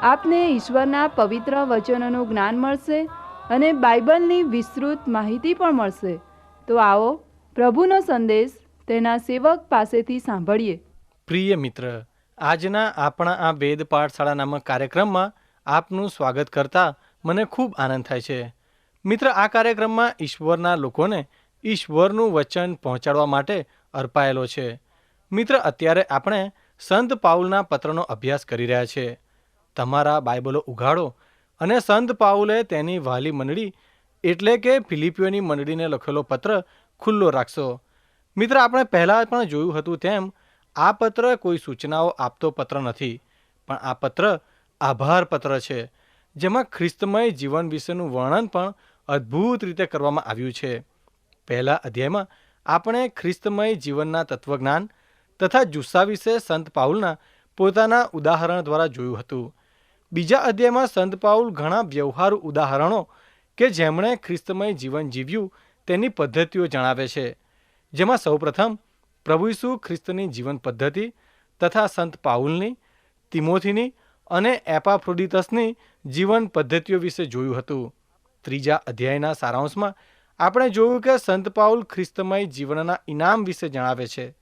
આપને ઈશ્વરના પવિત્ર વચનોનું જ્ઞાન મળશે અને બાઇબલની વિસ્તૃત માહિતી પણ મળશે. તો આવો પ્રભુનો સંદેશ તેના સેવક પાસેથી સાંભળીએ. પ્રિય મિત્ર, આજના આપણા આ વેદ પાઠશાળા નામક કાર્યક્રમમાં આપનું સ્વાગત કરતા મને ખૂબ આનંદ થાય છે. મિત્ર, આ કાર્યક્રમમાં ઈશ્વરના લોકોને ઈશ્વરનું વચન પહોંચાડવા માટે અર્પાયેલો છે. મિત્ર, અત્યારે આપણે સંત પાઉલના પત્રનો અભ્યાસ કરી રહ્યા છે. તમારા બાઇબલો ઉઘાડો અને સંત પાઉલે તેની વાલી મંડળી, એટલે કે ફિલિપિયોની મંડળીને લખેલો પત્ર ખુલ્લો રાખશો. મિત્ર, આપણે પહેલાં પણ જોયું હતું તેમ, આ પત્ર કોઈ સૂચનાઓ આપતો પત્ર નથી, પણ આ પત્ર આભાર પત્ર છે, જેમાં ખ્રિસ્તમય જીવન વિશેનું વર્ણન પણ અદ્ભુત રીતે કરવામાં આવ્યું છે. પહેલા અધ્યાયમાં આપણે ખ્રિસ્તમય જીવનના તત્વજ્ઞાન તથા જુસ્સા વિશે સંત પાઉલના પોતાના ઉદાહરણ દ્વારા જોયું હતું. બીજા અધ્યાયમાં સંત પાઉલ ઘણા વ્યવહારુ ઉદાહરણો કે જેમણે ખ્રિસ્તમય જીવન જીવ્યું તેની પદ્ધતિઓ જણાવે છે. જેમાં સૌપ્રથમ પ્રભુ ઈસુ ખ્રિસ્તની જીવન પદ્ધતિ તથા સંત પાઉલની, તિમોથીની અને એપાફ્રોડિતસની જીવન પદ્ધતિઓ વિશે જોયું હતું. ત્રીજા અધ્યાયના સારાંશમાં આપણે જોયું કે સંત પાઉલ ખ્રિસ્તમય જીવનના ઇનામ વિશે જણાવે છે,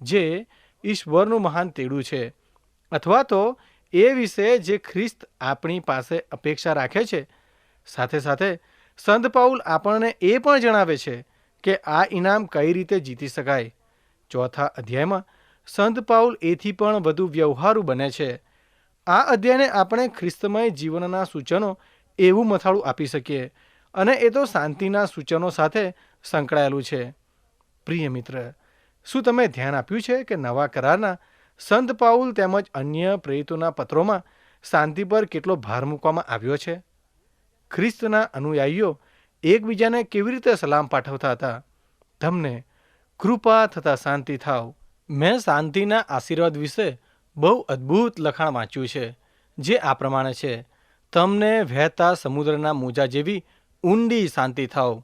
જે ઈશ્વરનું મહાન તેડું છે. અથવા તો એ વિશે જે ખ્રિસ્ત આપણી પાસે અપેક્ષા રાખે છે, સાથે સાથે સંત પાઉલ આપણને એ પણ જણાવે છે કે આ ઇનામ કઈ રીતે જીતી શકાય. ચોથા અધ્યાયમાં સંત પાઉલ એથી પણ વધુ વ્યવહારુ બને છે. આ અધ્યાયને આપણે ખ્રિસ્તમય જીવનના સૂચનો એવું મથાળું આપી શકીએ અને એ તો શાંતિના સૂચનો સાથે સંકળાયેલું છે. પ્રિય મિત્ર, શું તમે ધ્યાન આપ્યું છે કે નવા કરારના સંત પાઉલ તેમજ અન્ય પ્રેરિતોના પત્રોમાં શાંતિ પર કેટલો ભાર મૂકવામાં આવ્યો છે? ખ્રિસ્તના અનુયાયીઓ એકબીજાને કેવી રીતે સલામ પાઠવતા હતા? તમને કૃપા થતા શાંતિ થાવ. મેં શાંતિના આશીર્વાદ વિશે બહુ અદ્ભુત લખાણ વાંચ્યું છે, જે આ પ્રમાણે છે, તમને વહેતા સમુદ્રના મોજા જેવી ઊંડી શાંતિ થાવ.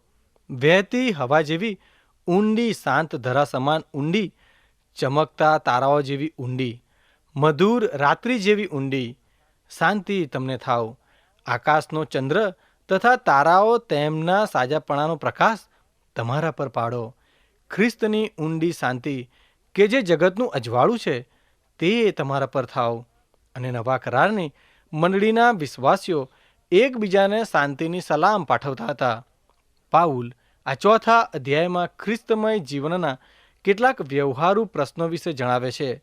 વહેતી હવા જેવી ઊંડી શાંત ધરા સમાન ઊંડી ચમકતા તારાઓ જેવી ઊંડી, મધુર રાત્રિ જેવી ઊંડી, શાંતિ તમને થાવ. આકાશનો ચંદ્ર તથા તારાઓ તેમના સાજાપણાનો પ્રકાશ તમારા પર પાડો. ખ્રિસ્તની ઊંડી શાંતિ કે જે જગતનું અજવાળું છે, તે તમારા પર થાવ. અને નવા કરારની મંડળીના વિશ્વાસીઓ એકબીજાને શાંતિની સલામ પાઠવતા હતા. પાઉલ, આ ચોથા અધ્યાયમાં ખ્રિસ્તમય જીવનના કેટલાક વ્યવહારુ પ્રશ્નો વિશે જણાવે છે,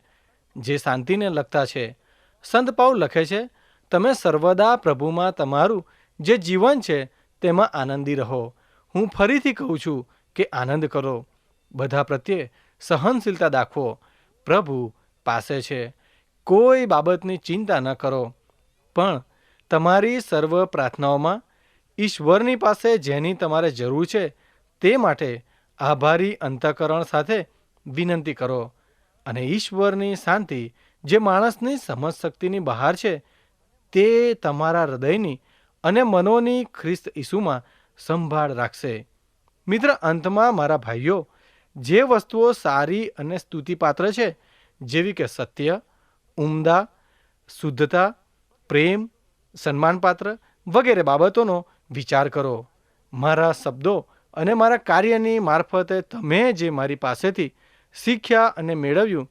જે શાંતિને લગતા છે. સંત પાઉલ લખે છે, તમે સર્વદા પ્રભુમાં તમારું જે જીવન છે, તેમાં આનંદી રહો. હું ફરીથી કહું છું કે આનંદ કરો. બધા પ્રત્યે સહનશીલતા દાખવો. પ્રભુ પાસે છે. કોઈ બાબતની ચિંતા ન કરો. પણ તમારી સર્વ પ્રાર્થનાઓમાં ઈશ્વરની પાસે જેની તમારે જરૂર છે, તે માટે આભારી અંતઃકરણ સાથે વિનંતી કરો અને ઈશ્વરની શાંતિ જે માણસની સમજ શક્તિની બહાર છે, તે તમારા હૃદયની અને મનોની ખ્રિસ્ત ઈસુમાં સંભાળ રાખશે. મિત્ર, અંતમાં મારા ભાઈઓ, જે વસ્તુઓ સારી અને સ્તુતિપાત્ર છે, જેવી કે સત્ય, ઉમદા, શુદ્ધતા, પ્રેમ, સન્માનપાત્ર વગેરે બાબતોનો વિચાર કરો. મારા શબ્દો અને મારા કાર્યની મારફતે તમે જે મારી પાસેથી શીખ્યા અને મેળવ્યું,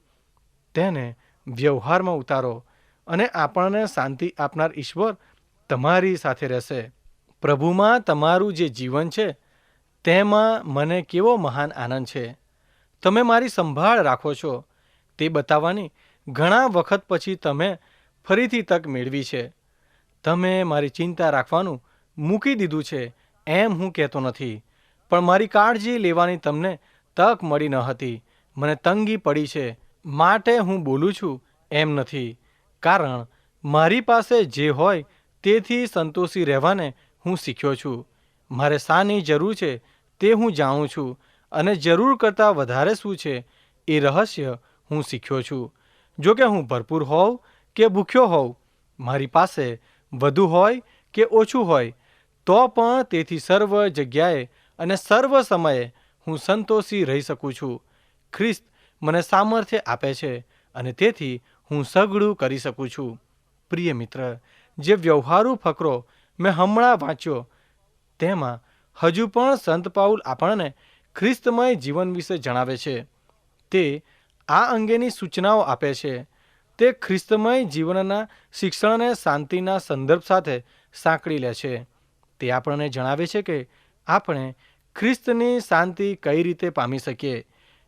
તેને વ્યવહારમાં ઉતારો અને આપણને શાંતિ આપનાર ઈશ્વર તમારી સાથે રહેશે. પ્રભુમાં તમારું જે જીવન છે, તેમાં મને કેવો મહાન આનંદ છે. તમે મારી સંભાળ રાખો છો. તે બતાવવાની ઘણા વખત પછી તમે ફરીથી તક મેળવી છે. તમે મારી ચિંતા રાખવાનું મૂકી દીધું છે, એમ હું કહેતો નથી. પણ મારી કાળજી લેવાની તમને તક મળી ન હતી. મને તંગી પડી છે. માટે હું બોલું છું એમ નથી. કારણ, મારી પાસે જે હોય તેથી સંતોષી રહેવાને હું શીખ્યો છું. મારે શાની જરૂર છે તે હું જાણું છું અને જરૂર કરતાં વધારે શું છે એ રહસ્ય હું શીખ્યો છું. જો કે હું ભરપૂર હોઉં કે ભૂખ્યો હોઉં, મારી પાસે વધુ હોય કે ઓછું હોય, તો પણ તેથી સર્વ જગ્યાએ અને સર્વ સમયે હું સંતોષી રહી શકું છું. ખ્રિસ્ત મને સામર્થ્ય આપે છે અને તેથી હું સઘળું કરી શકું છું. પ્રિય મિત્ર, જે વ્યવહારુ ફકરો મેં હમણાં વાંચ્યો, તેમાં હજુ પણ સંત પાઉલ આપણને ખ્રિસ્તમય જીવન વિશે જણાવે છે. તે આ અંગેની સૂચનાઓ આપે છે. તે ખ્રિસ્તમય જીવનના શિક્ષણને શાંતિના સંદર્ભ સાથે સાંકળી લે છે. તે આપણને જણાવે છે કે આપણે ખ્રિસ્તની શાંતિ કઈ રીતે પામી શકીએ?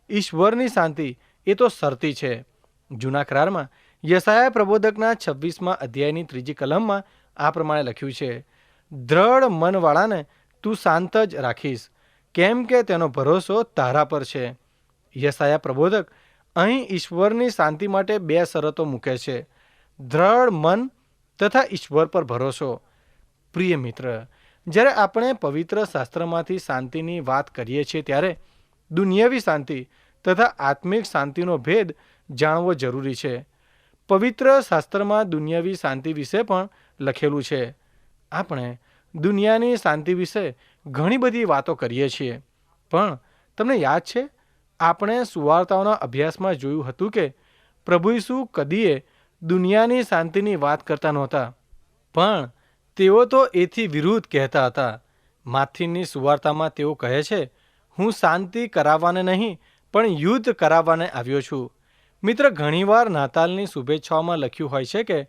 ઈશ્વરની શાંતિ એ તો શરતી છે. જૂના કરારમાં યસાયા પ્રબોધકના છવ્વીસમાં અધ્યાયની ત્રીજી કલમમાં આ પ્રમાણે લખ્યું છે, દ્રઢ મનવાળાને તું શાંત જ રાખીશ, કેમ કે તેનો ભરોસો તારા પર છે. યસાયા પ્રબોધક અહીં ઈશ્વરની શાંતિ માટે બે શરતો મૂકે છે, દ્રઢ મન તથા ઈશ્વર પર ભરોસો. પ્રિય મિત્ર જ્યારે આપણે પવિત્ર શાસ્ત્રમાંથી શાંતિની વાત કરીએ છીએ ત્યારે દુનિયાવી શાંતિ તથા આત્મિક શાંતિનો ભેદ જાણવો જરૂરી છે. પવિત્ર શાસ્ત્રમાં દુનિયાવી શાંતિ વિશે પણ લખેલું છે. આપણે દુનિયાની શાંતિ વિશે ઘણી બધી વાતો કરીએ છીએ. પણ તમને યાદ છે, આપણે સુવાર્તાઓના અભ્યાસમાં જોયું હતું કે પ્રભુ ઈસુ કદીએ દુનિયાની શાંતિની વાત કરતા નહોતા. પણ તેઓ તો એથી વિરુદ્ધ કહેતા હતા. માથીની સુવાર્તામાં તેઓ કહે છે, હું શાંતિ કરાવવાને નહીં, પણ યુદ્ધ કરાવવાને આવ્યો છું. મિત્ર, ઘણીવાર નાતાલની શુભેચ્છાઓમાં લખ્યું હોય છે કે,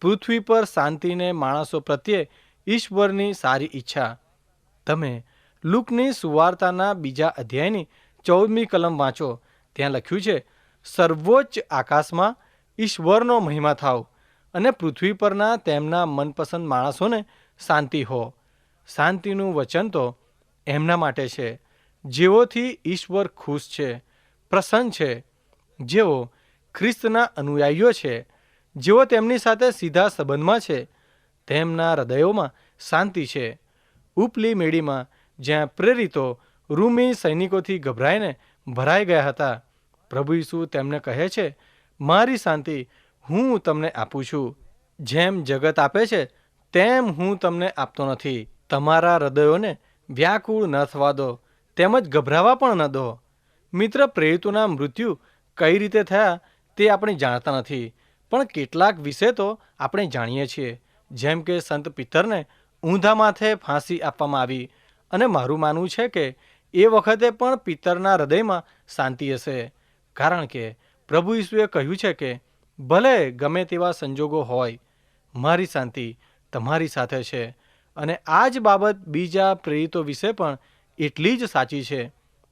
પૃથ્વી પર શાંતિને માણસો પ્રત્યે ઈશ્વરની સારી ઈચ્છા. તમે લુકની સુવાર્તાના બીજા અધ્યાયની ચૌદમી કલમ વાંચો. ત્યાં લખ્યું છે, સર્વોચ્ચ આકાશમાં ઈશ્વરનો મહિમા થાવ અને પૃથ્વી પરના તેમના મનપસંદ માણસોને શાંતિ હો. શાંતિનું વચન તો એમના માટે છે. જેઓથી ઈશ્વર ખુશ છે, પ્રસન્ન છે, જેઓ ખ્રિસ્તના અનુયાયીઓ છે, જેઓ તેમની સાથે સીધા સંબંધમાં છે, તેમના હૃદયોમાં શાંતિ છે. ઉપલી મેળીમાં જ્યાં પ્રેરિતો રૂમી સૈનિકોથી ગભરાઈને ભરાઈ ગયા હતા, પ્રભુ ઈસુ તેમને કહે છે, મારી શાંતિ હું તમને આપું છું. જેમ જગત આપે છે, તેમ હું તમને આપતો નથી. તમારા હૃદયોને વ્યાકુળ ન થવા દો, તેમજ ગભરાવા પણ ન દો. મિત્ર પ્રેરિતોના મૃત્યુ કઈ રીતે થયા તે આપણે જાણતા નથી, પણ કેટલાક વિશે તો આપણે જાણીએ છીએ. જેમ કે સંત પિત્તરને ઊંધા માથે ફાંસી આપવામાં આવી અને મારું માનવું છે કે એ વખતે પણ પિત્તરના હૃદયમાં શાંતિ હશે. કારણ કે પ્રભુ ઈસુએ કહ્યું છે કે ભલે ગમે તેવા સંજોગો હોય, મારી શાંતિ તમારી સાથે છે અને આ જ બાબત બીજા પ્રેરિતો વિશે પણ એટલી જ સાચી છે.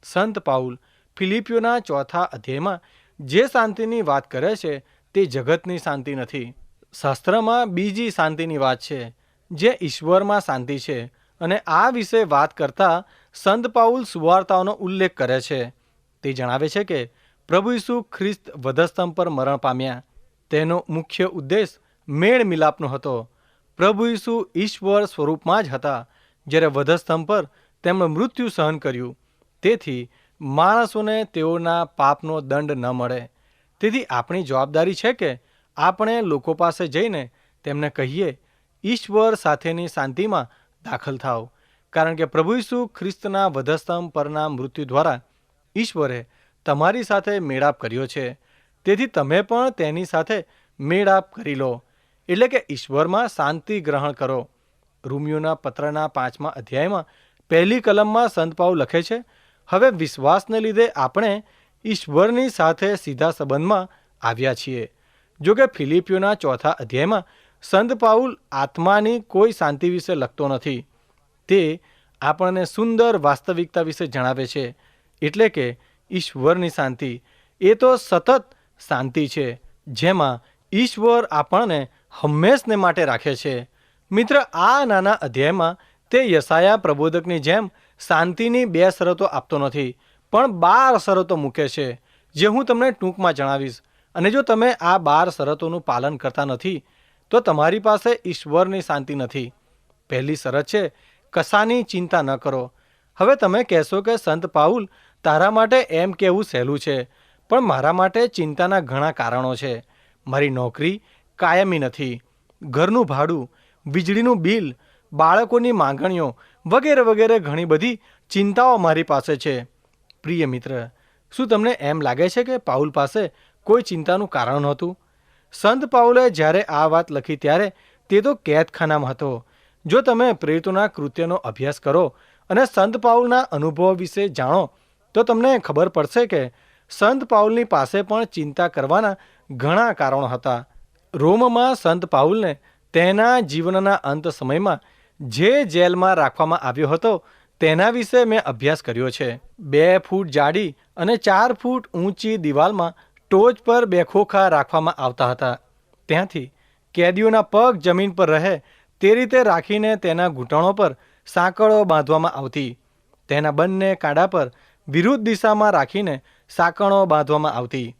સંત પાઉલ ફિલિપિયોના ચોથા અધ્યાયમાં જે શાંતિની વાત કરે છે તે જગતની શાંતિ નથી. શાસ્ત્રમાં બીજી શાંતિની વાત છે, જે ઈશ્વરમાં શાંતિ છે અને આ વિશે વાત કરતા સંત પાઉલ સુવાર્તાઓનો ઉલ્લેખ કરે છે. તે જણાવે છે કે પ્રભુ ઈસુ ખ્રિસ્ત વધસ્તંભ પર મરણ પામ્યા. તેનો મુખ્ય ઉદ્દેશ મેળ મિલાપનો હતો. પ્રભુ ઈસુ ઈશ્વર સ્વરૂપમાં જ હતા. જ્યારે વધસ્તંભ પર તેમણે મૃત્યુ સહન કર્યું, તેથી માણસોને તેઓના પાપનો દંડ ન મળે. તેથી આપણી જવાબદારી છે કે આપણે લોકો પાસે જઈને તેમને કહીએ, ઈશ્વર સાથેની શાંતિમાં દાખલ થાવ કારણ કે પ્રભુ ઈસુ ખ્રિસ્તના વધસ્તંભ પરના મૃત્યુ દ્વારા ઈશ્વરે તમારી સાથે મેળાપ કર્યો છે. તેથી તમે પણ તેની સાથે મેળાપ કરી લો. એટલે કે ઈશ્વરમાં શાંતિ ગ્રહણ કરો. રૂમિયોના પત્રના પાંચમા અધ્યાયમાં પહેલી કલમમાં સંત પાઉલ લખે છે, હવે વિશ્વાસને લીધે આપણે ઈશ્વરની સાથે સીધા સંબંધમાં આવ્યા છીએ. જો કે ફિલિપિયોના ચોથા અધ્યાયમાં સંત પાઉલ આત્માની કોઈ શાંતિ વિશે લખતો નથી. તે આપણને સુંદર વાસ્તવિકતા વિશે જણાવે છે. એટલે કે ઈશ્વરની શાંતિ. એ તો સતત શાંતિ છે, જેમાં ઈશ્વર આપણને હંમેશને માટે રાખે છે. મિત્ર, આ નાના અધ્યાયમાં તે યસાયા પ્રબોધકની જેમ શાંતિની બે શરતો આપતો નથી, પણ બાર શરતો મૂકે છે, જે હું તમને ટૂંકમાં જણાવીશ. અને જો તમે આ બાર શરતોનું પાલન કરતા નથી, તો તમારી પાસે ઈશ્વરની શાંતિ નથી. પહેલી શરત છે, કશાની ચિંતા ન કરો. હવે તમે કહેશો કે સંત પાઉલ તારા માટે એમ કહેવું સહેલું છે? પણ મારા માટે ચિંતાના ઘણા કારણો છે. મારી નોકરી કાયમી નથી. ઘરનું ભાડું, વીજળીનું બિલ, બાળકોની માંગણીઓ વગેરે વગેરે ઘણી બધી ચિંતાઓ મારી પાસે છે. પ્રિય મિત્ર, શું તમને એમ લાગે છે કે પાઉલ પાસે કોઈ ચિંતાનું કારણ નહોતું? સંત પાઉલે જ્યારે આ વાત લખી ત્યારે તે તો કેદખાનામાં હતો. જો તમે પ્રેરિતોના કૃત્યનો અભ્યાસ કરો અને સંત પાઉલના અનુભવો વિશે જાણો, તો તમને ખબર પડશે કે સંત પાઉલની પાસે પણ ચિંતા કરવાના ઘણા કારણો હતા. રોમમાં સંત પાઉલને તેના જીવનના અંત સમયમાં જે જેલમાં રાખવામાં આવ્યો હતો, તેના વિશે મેં અભ્યાસ કર્યો છે. બે ફૂટ જાડી અને ચાર ફૂટ ઊંચી દિવાલમાં ટોચ પર બે ખોખા રાખવામાં આવતા હતા. ત્યાંથી કેદીઓના પગ જમીન પર રહે તે રીતે રાખીને તેના ઘૂંટણો પર સાંકળો બાંધવામાં આવતી. તેના બંને કાંડા પર વિરુદ્ધ દિશામાં રાખીને સાંકળો બાંધવામાં આવતી.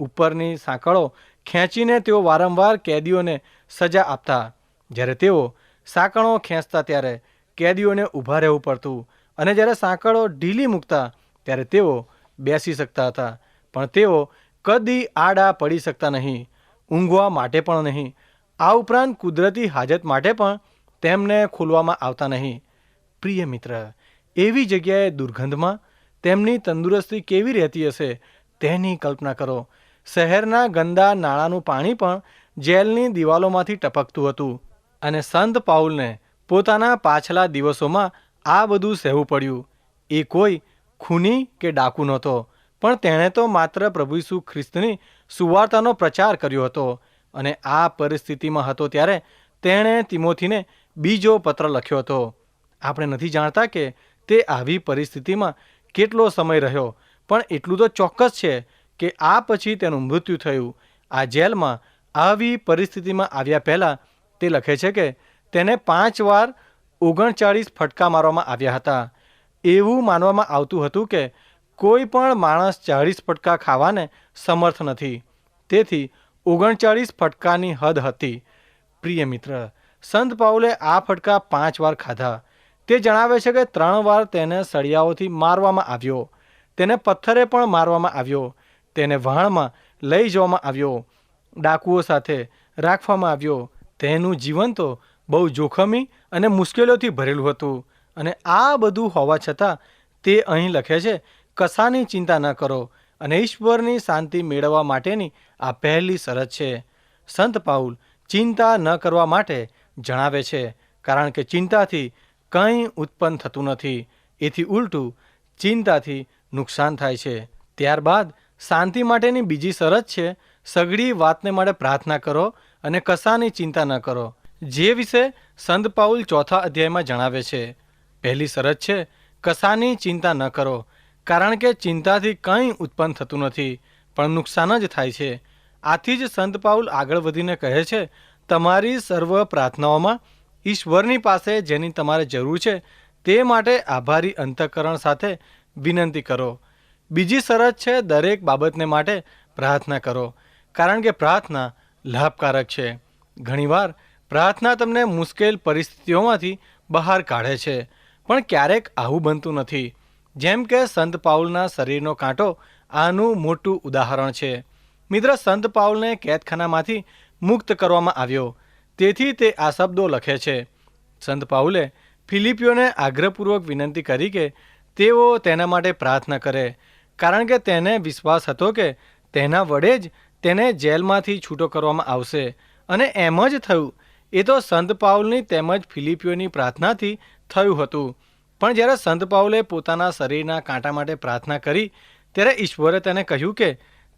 ઉપરની સાંકળો ખેંચીને તેઓ વારંવાર કેદીઓને સજા આપતા. જ્યારે તેઓ સાંકળો ખેંચતા ત્યારે કેદીઓને ઊભા રહેવું પડતું અને જ્યારે સાંકળો ઢીલી મૂકતા ત્યારે તેઓ બેસી શકતા હતા. પણ તેઓ કદી આડા પડી શકતા નહીં, ઊંઘવા માટે પણ નહીં, આ ઉપરાંત કુદરતી હાજત માટે પણ તેમને ખોલવામાં આવતા નહીં. પ્રિય મિત્ર, એવી જગ્યાએ દુર્ગંધમાં તેમની તંદુરસ્તી કેવી રહેતી હશે તેની કલ્પના કરો. શહેરના ગંદા નાળાનું પાણી પણ જેલની દિવાલોમાંથી ટપકતું હતું અને સંત પાઉલને પોતાના પાછલા દિવસોમાં આ બધું સહેવું પડ્યું. એ કોઈ ખૂની કે ડાકુ નહોતો, પણ તેણે તો માત્ર પ્રભુ ઈસુ ખ્રિસ્તની સુવાર્તાનો પ્રચાર કર્યો હતો અને આ પરિસ્થિતિમાં હતો ત્યારે તેણે તિમોથીને બીજો પત્ર લખ્યો હતો. આપણે નથી જાણતા કે તે આવી પરિસ્થિતિમાં કેટલો સમય રહ્યો? પણ એટલું તો ચોક્કસ છે કે આ પછી તેનું મૃત્યુ થયું. આ જેલમાં આવી પરિસ્થિતિમાં આવ્યા પહેલાં તે લખે છે કે તેને પાંચ વાર ઓગણચાળીસ ફટકા મારવામાં આવ્યા હતા. એવું માનવામાં આવતું હતું કે કોઈ પણ માણસ ચાળીસ ફટકા ખાવાને સમર્થ નથી. તેથી ઓગણચાળીસ ફટકાની હદ હતી. પ્રિય મિત્ર, સંત પાઉલે આ ફટકા પાંચ વાર ખાધા. તે જણાવે છે કે ત્રણ વાર તેને સળિયાઓથી મારવામાં આવ્યો. તેને પથ્થરે પણ મારવામાં આવ્યો. તેને વહાણમાં લઈ જવામાં આવ્યો. ડાકુઓ સાથે રાખવામાં આવ્યો. તેનું જીવન તો બહુ જોખમી અને મુશ્કેલીઓથી ભરેલું હતું અને આ બધું હોવા છતાં તે અહીં લખે છે, કશાની ચિંતા ન કરો અને ઈશ્વરની શાંતિ મેળવવા માટેની આ પહેલી શરત છે. સંત પાઉલ ચિંતા ન કરવા માટે જણાવે છે, કારણ કે ચિંતાથી કંઈ ઉત્પન્ન થતું નથી. એથી ઉલટું ચિંતાથી નુકસાન થાય છે. ત્યારબાદ શાંતિ માટેની બીજી શરત છે સઘળી વાતને માટે પ્રાર્થના કરો અને કશાની ચિંતા ન કરો. જે વિશે સંત પાઉલ ચોથા અધ્યાયમાં જણાવે છે. પહેલી શરત છે, કશાની ચિંતા ન કરો. કારણ કે ચિંતાથી કંઈ ઉત્પન્ન થતું નથી, પણ નુકસાન જ થાય છે. આથી જ સંત પાઉલ આગળ વધીને કહે છે, તમારી સર્વ પ્રાર્થનાઓમાં ઈશ્વરની પાસે જેની તમારે જરૂર છે, તે માટે આભારી અંતઃકરણ સાથે વિનંતી કરો. બીજી શરત છે, દરેક બાબતને માટે પ્રાર્થના કરો, કારણ કે પ્રાર્થના લાભકારક છે. ઘણીવાર પ્રાર્થના તમને મુશ્કેલ પરિસ્થિતિઓમાંથી બહાર કાઢે છે, પણ ક્યારેક આવું બનતું નથી. જેમ કે સંત પાઉલના શરીરનો કાંટો આનું મોટું ઉદાહરણ છે. મિત્ર, સંત પાઉલને કેદખાનામાંથી મુક્ત કરવામાં આવ્યો. તેથી તે આ શબ્દો લખે છે. સંત પાઉલે ફિલિપીઓને આગ્રહપૂર્વક વિનંતી કરી કે તેઓ તેના માટે પ્રાર્થના કરે, કારણ કે તેને વિશ્વાસ હતો કે તેના વડે જ તેને જેલમાંથી છૂટો કરવામાં આવશે. અને એમ જ થયું. એ તો સંત પાઉલની તેમજ ફિલિપીઓની પ્રાર્થનાથી થયું હતું. પણ જ્યારે સંત પાઉલે પોતાના શરીરના કાંટા માટે પ્રાર્થના કરી, ત્યારે ઈશ્વરે તેને કહ્યું કે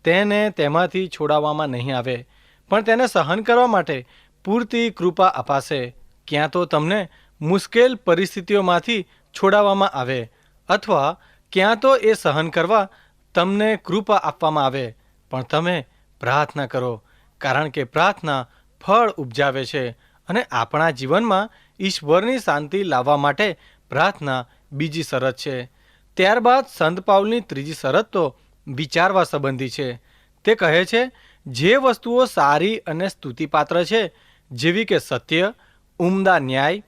તેને તેમાંથી છોડાવવામાં નહીં આવે. પણ તેને સહન કરવા માટે પૂરતી કૃપા અપાશે. ક્યાં તો તમને મુશ્કેલ પરિસ્થિતિઓમાંથી છોડાવવામાં આવે અથવા ક્યાં તો એ સહન કરવા તમને કૃપા આપવામાં આવે. પણ તમે પ્રાર્થના કરો, કારણ કે પ્રાર્થના ફળ ઉપજાવે છે અને આપણા જીવનમાં ઈશ્વરની શાંતિ લાવવા માટે પ્રાર્થના બીજી શરત છે. ત્યારબાદ સંત પાઉલની ત્રીજી શરત તો વિચારવા સંબંધી છે. તે કહે છે, જે વસ્તુઓ સારી અને સ્તુતિપાત્ર છે જેવી કે સત્ય, ઉમદા ન્યાય,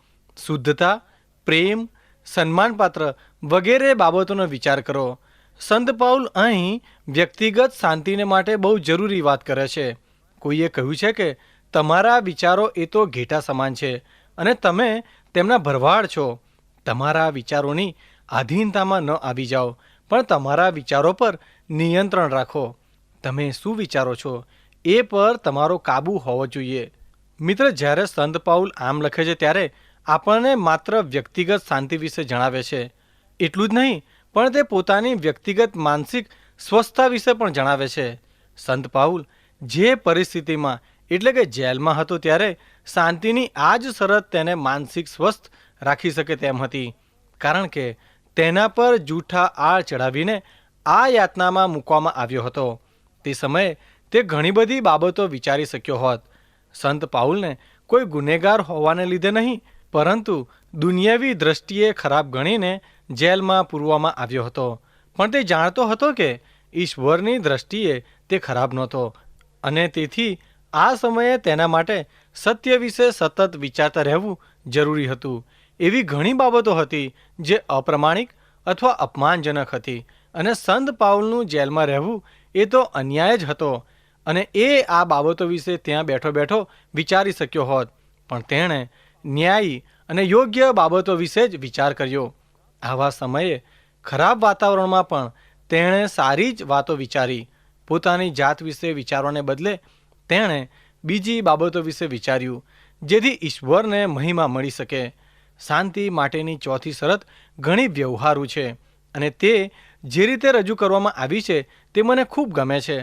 શુદ્ધતા, પ્રેમ, સન્માનપાત્ર વગેરે બાબતોનો વિચાર કરો. સંત પાઉલ અહીં વ્યક્તિગત શાંતિને માટે બહુ જરૂરી વાત કરે છે. કોઈએ કહ્યું છે કે, તમારા વિચારો એ તો ઘેટા સમાન છે અને તમે તેમના ભરવાડ છો. તમારા વિચારોની આધીનતામાં ન આવી જાઓ, પણ તમારા વિચારો પર નિયંત્રણ રાખો. તમે શું વિચારો છો? એ પર તમારો કાબુ હોવો જોઈએ. મિત્ર, જ્યારે સંત પાઉલ આમ લખે છે ત્યારે આપણને માત્ર વ્યક્તિગત શાંતિ વિશે જણાવે છે. એટલું જ નહીં, પણ તે પોતાની વ્યક્તિગત માનસિક સ્વસ્થતા વિશે પણ જણાવે છે. સંત પાઉલ જે પરિસ્થિતિમાં, એટલે કે જેલમાં હતો ત્યારે શાંતિની આ જ શરત તેને માનસિક સ્વસ્થ રાખી શકે તેમ હતી. કારણ કે તેના પર જૂઠા આળ ચડાવીને આ યાતનામાં મૂકવામાં આવ્યો હતો. તે સમયે તે ઘણી બધી બાબતો વિચારી શક્યો હોત. સંત પાઉલને કોઈ ગુનેગાર હોવાને લીધે નહીં, પરંતુ દુનિયાવી દ્રષ્ટિએ ખરાબ ગણીને જેલમાં પૂરવામાં આવ્યો હતો. પણ તે જાણતો હતો કે ઈશ્વરની દ્રષ્ટિએ તે ખરાબ નહોતો અને તેથી આ સમયે તેના માટે સત્ય વિશે સતત વિચારતા રહેવું જરૂરી હતું. એવી ઘણી બાબતો હતી જે અપ્રમાણિક અથવા અપમાનજનક હતી અને સંત પાઉલનું જેલમાં રહેવું એ તો અન્યાય જ હતો. અને એ આ બાબતો વિશે ત્યાં બેઠો બેઠો વિચારી શક્યો હોત. પણ તેણે ન્યાયી અને યોગ્ય બાબતો વિશે જ વિચાર કર્યો. આવા સમયે ખરાબ વાતાવરણમાં પણ તેણે સારી જ વાતો વિચારી. પોતાની જાત વિશે વિચારવાને બદલે તેણે બીજી બાબતો વિશે વિચાર્યું, જેથી ઈશ્વરને મહિમા મળી શકે. શાંતિ માટેની ચોથી શરત ઘણી વ્યવહારુ છે અને તે જે રીતે રજૂ કરવામાં આવી છે તે મને ખૂબ ગમે છે.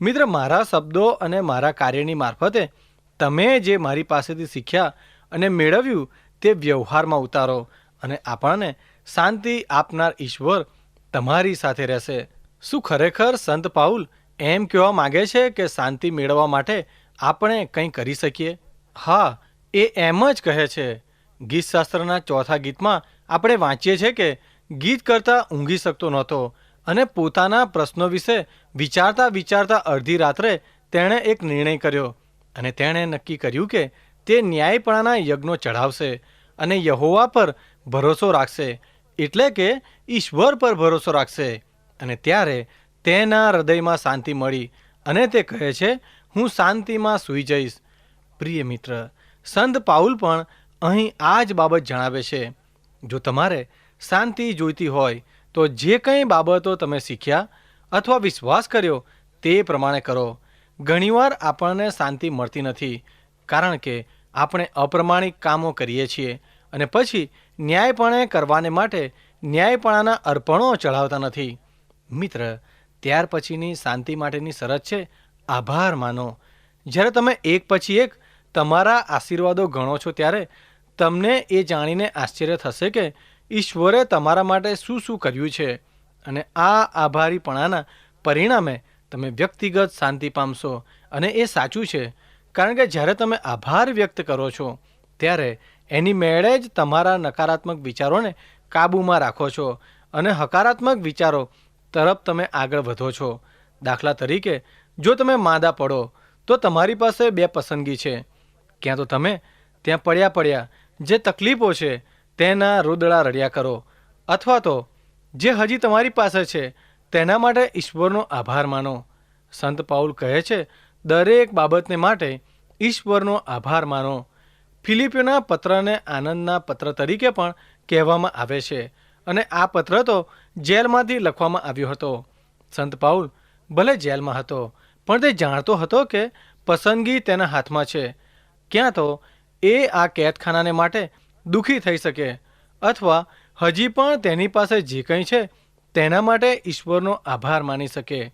મિત્ર, મારા શબ્દો અને મારા કાર્યની મારફતે તમે જે મારી પાસેથી શીખ્યા અને મેળવ્યું તે વ્યવહારમાં ઉતારો અને આપણને શાંતિ આપનાર ઈશ્વર તમારી સાથે રહેશે. શું ખરેખર સંત પાઉલ એમ કહેવા માગે છે કે શાંતિ મેળવવા માટે આપણે કંઈ કરી શકીએ? હા, એ એમ જ કહે છે. ગીતશાસ્ત્રના ચોથા ગીતમાં આપણે વાંચીએ છીએ કે ગીત કરતાં ઊંઘી શકતો નહોતો. અને પોતાના પ્રશ્નો વિશે વિચારતા વિચારતા અડધી રાત્રે તેણે એક નિર્ણય કર્યો અને તેણે નક્કી કર્યું કે તે ન્યાયપણાના યજ્ઞો ચઢાવશે અને યહોવા પર ભરોસો રાખશે, એટલે કે ઈશ્વર પર ભરોસો રાખશે. અને ત્યારે તેના હૃદયમાં શાંતિ મળી અને તે કહે છે, હું શાંતિમાં સૂઈ જઈશ. પ્રિય મિત્ર, સંત પાઉલ પણ અહીં આ જ બાબત જણાવે છે. જો તમારે શાંતિ જોઈતી હોય તો જે કંઈ બાબતો તમે શીખ્યા અથવા વિશ્વાસ કર્યો તે પ્રમાણે કરો. ઘણીવાર આપણને શાંતિ મળતી નથી, કારણ કે આપણે અપ્રમાણિક કામો કરીએ છીએ અને પછી ન્યાયપણે કરવાને માટે ન્યાયપણાના અર્પણો ચઢાવતા નથી. મિત્ર, ત્યાર પછીની શાંતિ માટેની શરત છે, આભાર માનો. જ્યારે તમે એક પછી એક તમારા આશીર્વાદો ગણો છો ત્યારે તમને એ જાણીને આશ્ચર્ય થશે કે ઈશ્વરે તમારા માટે શું શું કર્યું છે અને આ આભારીપણાના પરિણામે તમે વ્યક્તિગત શાંતિ પામશો અને એ સાચું છે. કારણ કે જ્યારે તમે આભાર વ્યક્ત કરો છો, ત્યારે એની મેળે જ તમારા નકારાત્મક વિચારોને કાબૂમાં રાખો છો અને હકારાત્મક વિચારો તરફ તમે આગળ વધો છો. દાખલા તરીકે, જો તમે માદા પડો, તો તમારી પાસે બે પસંદગી છે. ક્યાં તો તમે, ત્યાં પડ્યા પડ્યા જે તકલીફો છે તેના રુદળા રડ્યા કરો. અથવા તો, જે હજી તમારી પાસે છે, તેના માટે ઈશ્વરનો આભાર માનો. સંત પાઉલ કહે છે, દરેક બાબતને માટે ઈશ્વરનો આભાર માનો. ફિલિપિયોના પત્રને આનંદના પત્ર તરીકે પણ કહેવામાં આવે છે અને આ પત્ર તો જેલમાંથી લખવામાં આવ્યો હતો. સંત પાઉલ ભલે જેલમાં હતો, પણ તે જાણતો હતો કે પસંદગી તેના હાથમાં છે. ક્યાં તો, એ આ કેદખાનાને માટે દુઃખી થઈ શકે. અથવા હજી પણ તેની પાસે જે કંઈ છે, તેના માટે ઈશ્વરનો આભાર માની શકે.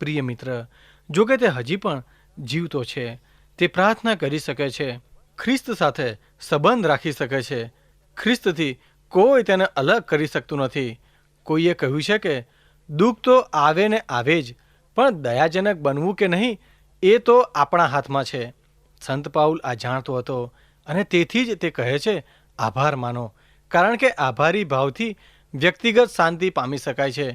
પ્રિય મિત્ર, જો કે તે હજી પણ જીવતો છે. તે પ્રાર્થના કરી શકે છે. ખ્રિસ્ત સાથે સંબંધ રાખી શકે છે. ખ્રિસ્તથી કોઈ તેને અલગ કરી શકતું નથી. કોઈએ કહ્યું છે કે, દુઃખ તો આવે ને આવે જ, પણ દયાજનક બનવું કે નહીં, એ તો આપણા હાથમાં છે. સંત પાઉલ આ જાણતો હતો અને તેથી જ તે કહે છે આભાર માનો, કારણ કે આભારી ભાવથી વ્યક્તિગત શાંતિ પામી શકાય છે.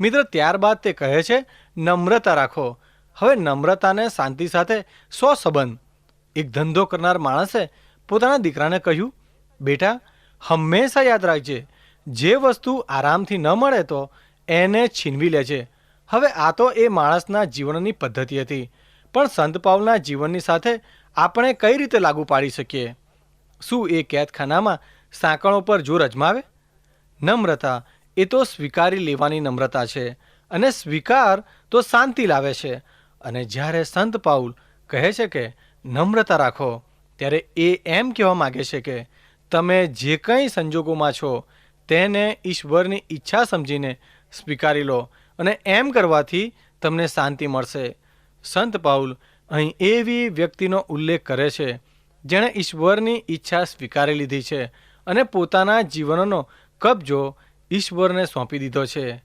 મિત્ર, ત્યારબાદ તે કહે છે, નમ્રતા રાખો. હવે નમ્રતાને શાંતિ સાથે સો સંબંધ એક ધંધો કરનાર માણસે પોતાના દીકરાને કહ્યું, બેટા, હંમેશા યાદ રાખજે, જે વસ્તુ આરામથી ન મળે તો એને છીનવી લે છે હવે આ તો એ માણસના જીવનની પદ્ધતિ હતી, પણ સંત પાઉલના જીવનની સાથે આપણે કઈ રીતે લાગુ પાડી શકીએ? શું એ કેદખાનામાં સાંકળો પર જોર અજમાવે? નમ્રતા એ તો સ્વીકારી લેવાની નમ્રતા છે અને સ્વીકાર તો શાંતિ લાવે છે. અને જ્યારે સંત પાઉલ કહે છે કે, નમ્રતા રાખો, ત્યારે એ એમ કહેવા માગે છે કે, તમે જે કંઈ સંજોગોમાં છો, તેને ઈશ્વરની ઈચ્છા સમજીને સ્વીકારી લો અને એમ કરવાથી તમને શાંતિ મળશે. સંત પાઉલ અહીં એવી વ્યક્તિનો ઉલ્લેખ કરે છે જેણે ઈશ્વરની ઈચ્છા સ્વીકારી લીધી છે અને પોતાના જીવનનો કબજો ઈશ્વરને સોંપી દીધો છે.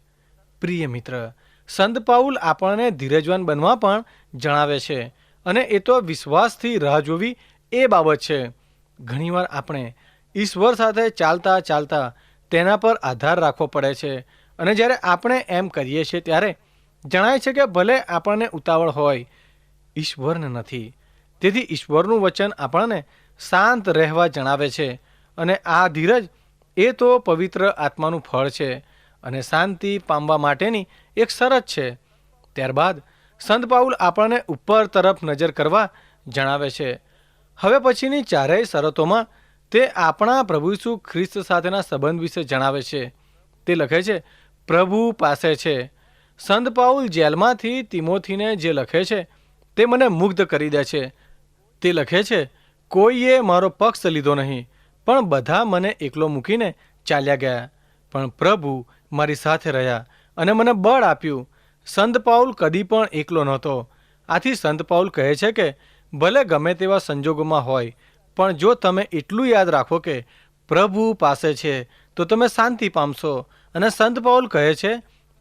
પ્રિય મિત્ર, સંત પાઉલ આપણને ધીરજવાન બનવા પણ જણાવે છે અને એ તો વિશ્વાસથી રાહ જોવી એ બાબત છે. ઘણીવાર આપણે ઈશ્વર સાથે ચાલતા ચાલતા તેના પર આધાર રાખવો પડે છે અને જ્યારે આપણે એમ કરીએ છીએ ત્યારે જણાય છે કે ભલે આપણને ઉતાવળ હોય, ઈશ્વરને નથી. તેથી ઈશ્વરનું વચન આપણને શાંત રહેવા જણાવે છે અને આ ધીરજ એ તો પવિત્ર આત્માનું ફળ છે અને શાંતિ પામવા માટેની એક શરત છે. ત્યારબાદ સંત પાઉલ આપણને ઉપર તરફ નજર કરવા જણાવે છે. હવે પછીની ચારેય શરતોમાં તે આપણા પ્રભુ ઈસુ ખ્રિસ્ત સાથેના સંબંધ વિશે જણાવે છે. તે લખે છે, પ્રભુ પાસે છે. સંત પાઉલ જેલમાંથી તિમોથીને જે લખે છે, તે મને મુગ્ધ કરી દે છે. તે લખે છે, કોઈએ મારો પક્ષ લીધો નહીં, પણ બધા મને એકલો મૂકીને ચાલ્યા ગયા. પણ પ્રભુ મારી સાથે રહ્યા અને મને બળ આપ્યું. સંત પાઉલ કદી પણ એકલો નહોતો. આથી સંત પાઉલ કહે છે કે, ભલે ગમે તેવા સંજોગોમાં હોય, પણ જો તમે એટલું યાદ રાખો કે પ્રભુ પાસે છે, તો તમે શાંતિ પામશો. અને સંત પાઉલ કહે છે,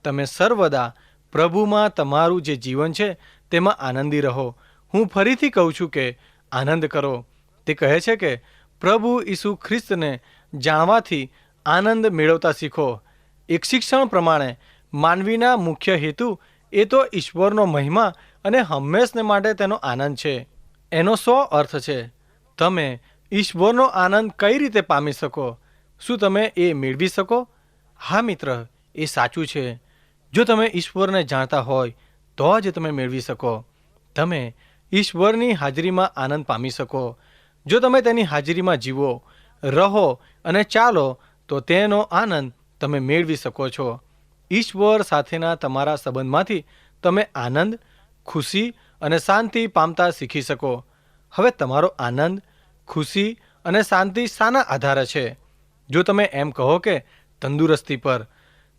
તમે સર્વદા પ્રભુમાં તમારું જે જીવન છે, તેમાં આનંદી રહો. હું ફરીથી કહું છું કે આનંદ કરો. તે કહે છે કે, પ્રભુ ઈસુ ખ્રિસ્તને જાણવાથી આનંદ મેળવતા શીખો. એક શિક્ષણ પ્રમાણે, માનવીના મુખ્ય હેતુ એ તો ઈશ્વરનો મહિમા અને હંમેશને માટે તેનો આનંદ છે. એનો સો અર્થ છે. તમે ઈશ્વરનો આનંદ કઈ રીતે પામી શકો? શું તમે એ મેળવી શકો? હા, મિત્ર, એ સાચું છે. જો તમે ઈશ્વરને જાણતા હોય, તો જ તમે મેળવી શકો. તમે ઈશ્વરની હાજરીમાં આનંદ પામી શકો. જો તમે તેની હાજરીમાં જીવો, રહો અને ચાલો, તો તેનો આનંદ તમે મેળવી શકો છો. ઈશ્વર સાથેના તમારા સંબંધમાંથી તમે આનંદ, ખુશી અને શાંતિ પામતા શીખી શકો. હવે તમારો આનંદ, ખુશી અને શાંતિ શાના આધારે છે. જો તમે એમ કહો કે તંદુરસ્તી પર,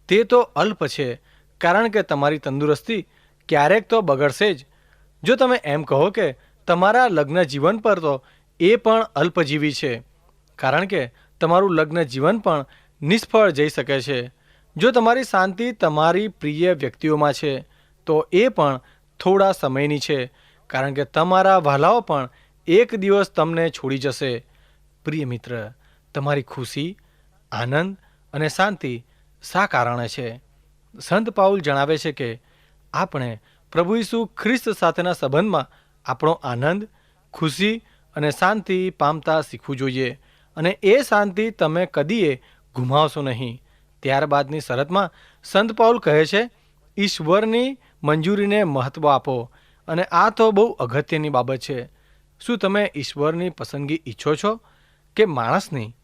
તે તો અલ્પ છે, કારણ કે તમારી તંદુરસ્તી ક્યારેક તો બગડશે જ. જો તમે એમ કહો કે તમારા લગ્ન જીવન પર તો એ પણ અલ્પજીવી છે, કારણ કે તમારું લગ્ન જીવન પણ નિષ્ફળ જઈ શકે છે. જો તમારી શાંતિ તમારી પ્રિય વ્યક્તિઓમાં છે, તો એ પણ થોડા સમયની છે, કારણ કે તમારા વહાલાઓ પણ એક દિવસ તમને છોડી જશે. પ્રિય મિત્ર, તમારી ખુશી, આનંદ અને શાંતિ શા કારણે છે. સંત પાઉલ જણાવે છે કે, આપણે પ્રભુ ઈસુ ખ્રિસ્ત સાથેના સંબંધમાં આપણો આનંદ, ખુશી અને શાંતિ પામતા શીખવું જોઈએ. અને એ શાંતિ તમે કદીએ ગુમાવશો નહીં. ત્યારબાદની શરતમાં સંત પાઉલ કહે છે, ઈશ્વરની મંજૂરીને મહત્ત્વ આપો. અને આ તો બહુ અગત્યની બાબત છે. શું તમે ઈશ્વરની પસંદગી ઈચ્છો છો કે માણસની?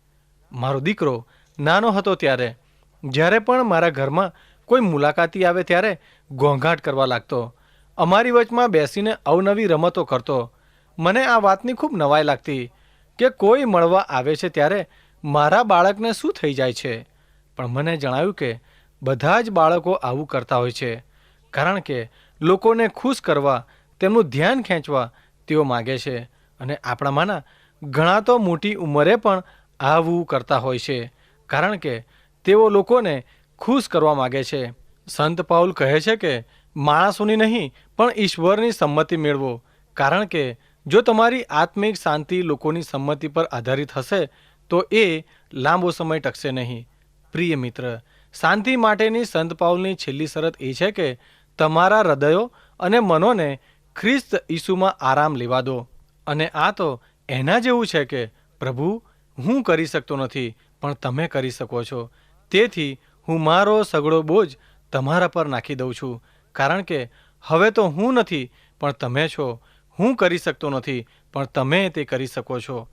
મારો દીકરો નાનો હતો ત્યારે. જ્યારે પણ મારા ઘરમાં કોઈ મુલાકાતી આવે ત્યારે ઘોંઘાટ કરવા લાગતો. અમારી વચમાં બેસીને અવનવી રમતો કરતો. મને આ વાતની ખૂબ નવાઈ લાગતી કે કોઈ મળવા આવે છે ત્યારે મારા બાળકને શું થઈ જાય છે? પણ મને જણાવ્યું કે બધા જ બાળકો આવું કરતા હોય છે. કારણ કે લોકોને ખુશ કરવા, તેમનું ધ્યાન ખેંચવા તેઓ માગે છે અને આપણામાંના ઘણા તો મોટી ઉંમરે પણ આવું કરતા હોય છે. કારણ કે તેઓ લોકોને ખુશ કરવા માગે છે. સંત પાઉલ કહે છે કે માણસોની નહીં, પણ ઈશ્વરની સંમતિ મેળવો. કારણ કે, જો તમારી આત્મિક શાંતિ લોકોની સંમતિ પર આધારિત હશે, તો એ લાંબો સમય ટકશે નહીં. પ્રિય મિત્ર, શાંતિ માટેની સંત પાઉલની છેલ્લી શરત એ છે કે, તમારા હૃદયો અને મનોને ખ્રિસ્ત ઈસુમાં આરામ લેવા દો. અને આ તો એના જેવું છે કે, પ્રભુ, હું કરી શકતો નથી, પણ તમે કરી શકો છો. તેથી હું મારો સગળો બોજ તમારા પર નાખી દઉં છું. કારણ કે હવે તો હું નથી, પણ તમે છો. હું કરી શકતો નથી, પણ તમે તે કરી શકો છો.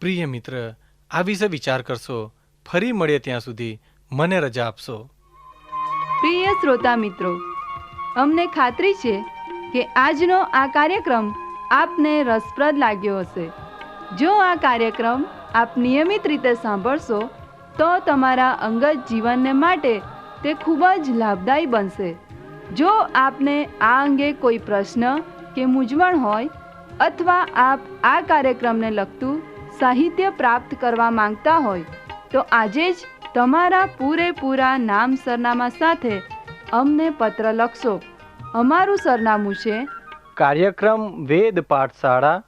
પ્રિય મિત્ર, આ વિશે વિચાર કરશો. ફરી મળીએ ત્યાં સુધી. મને રજા આપશો. પ્રિય શ્રોતા મિત્રો, અમને ખાતરી છે કે આજનો આ કાર્યક્રમ આપને રસપ્રદ લાગ્યો હશે. જો આ કાર્યક્રમ આપ નિયમિત રીતે સાંભળશો, તો તમારા અંગત જીવનને માટે તે ખૂબ જ લાભદાયી બનશે. જો આપને આ અંગે કોઈ પ્રશ્ન કે મૂંઝવણ હોય અથવા આપ આ કાર્યક્રમને લગતું સાહિત્ય પ્રાપ્ત કરવા માંગતા હોય, તો આજે જ તમારા પૂરેપૂરા નામ સરનામા સાથે અમને પત્ર લખશો. અમારું સરનામું છે કાર્યક્રમ Ved Pathshala,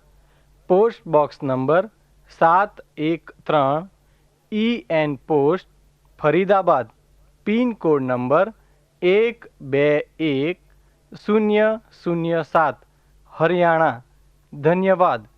post box number સાત એક ત્રણ, E N post, Faridabad, pin code number એક બે એક શૂન્ય શૂન્ય સાત. હરિયાણા. ધન્યવાદ.